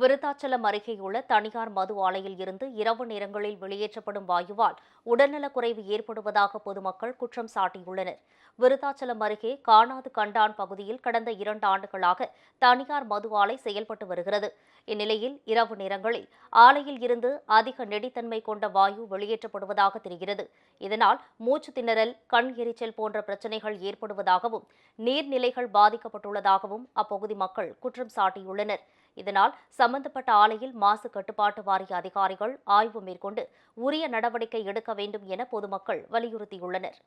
விருத்தாச்சலம் அருகேயுள்ள தனியார் மது ஆலையில் இருந்து இரவு நேரங்களில் வெளியேற்றப்படும் வாயுவால் உடல்நலக்குறைவு ஏற்படுவதாக பொதுமக்கள் குற்றம் சாட்டியுள்ளனர். விருத்தாச்சலம் அருகே காணாது கண்டான் பகுதியில் கடந்த இரண்டு ஆண்டுகளாக தனியார் மது ஆலை செயல்பட்டு வருகிறது. இந்நிலையில் இரவு நேரங்களில் ஆலையில் இருந்து அதிக நெடித்தன்மை கொண்ட வாயு வெளியேற்றப்படுவதாக தெரிகிறது. இதனால் மூச்சு திணறல் கண் எரிச்சல் போன்ற பிரச்சனைகள் ஏற்படுவதாகவும் நீர்நிலைகள் பாதிக்கப்பட்டுள்ளதாகவும் அப்பகுதி மக்கள் குற்றம் சாட்டியுள்ளனர். இதனால் சம்பந்தப்பட்ட ஆலையில் மாசு கட்டுப்பாட்டு வாரிய அதிகாரிகள் ஆய்வு மேற்கொண்டு உரிய நடவடிக்கை எடுக்க வேண்டும் என பொதுமக்கள் வலியுறுத்தியுள்ளனர்.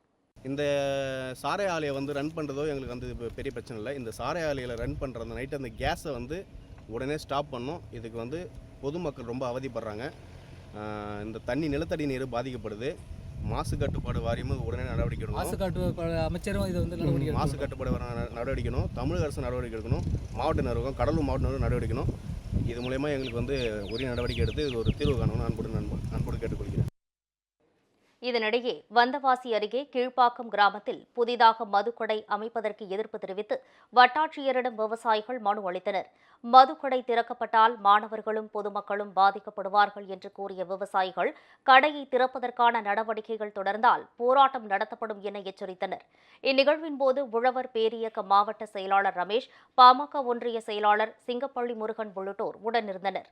இந்த சாரை ஆலையை வந்து ரன் பண்ணுறதோ எங்களுக்கு வந்து பெரிய பிரச்சனை இல்லை. இந்த சாரை ஆலையில் ரன் பண்ணுற அந்த நைட்டு அந்த கேஸை வந்து உடனே ஸ்டாப் பண்ணும் இதுக்கு வந்து பொதுமக்கள் ரொம்ப அவதிப்படுறாங்க. இந்த தண்ணி நிலத்தடி நீர் பாதிக்கப்படுது. மாசு கட்டுப்பாடு வாரியமும் உடனே நடவடிக்கை மாசு எடுக்கணும் காட்டு அமைச்சரும் இது வந்து நடவடிக்கை மாசு. கட்டுப்பாடு வர ந- நடவடிக்கை எடுக்கணும் தமிழக அரசு நடவடிக்கை எடுக்கணும் மாவட்ட நிர்வாகம் கடலூர் மாவட்ட நிர்வாகம் நடவடிக்கை எடுக்கணும். இது மூலயமா எங்களுக்கு வந்து உரிய நடவடிக்கை எடுத்து இது ஒரு தீர்வு காணணும் அன்போடு நண்பு அன்போடு கேட்டுக்கொள்கிறேன். இதனிடையே வந்தவாசி அருகே கீழ்ப்பாக்கம் கிராமத்தில் புதிதாக மதுக்கடை அமைப்பதற்கு எதிர்ப்பு தெரிவித்து வட்டாட்சியரிடம் விவசாயிகள் மனு அளித்தனர். மதுக்கடை திறக்கப்பட்டால் மாணவர்களும் பொதுமக்களும் பாதிக்கப்படுவார்கள் என்று கூறிய விவசாயிகள் கடையை திறப்பதற்கான நடவடிக்கைகள் தொடர்ந்தால் போராட்டம் நடத்தப்படும் என எச்சரித்தனர். இந்நிகழ்வின் போது உழவர் பேரியக்க மாவட்ட செயலாளர் ரமேஷ் பாமக ஒன்றிய செயலாளர் சிங்கப்பள்ளி முருகன் உள்ளிட்டோர் உடனிருந்தனர்.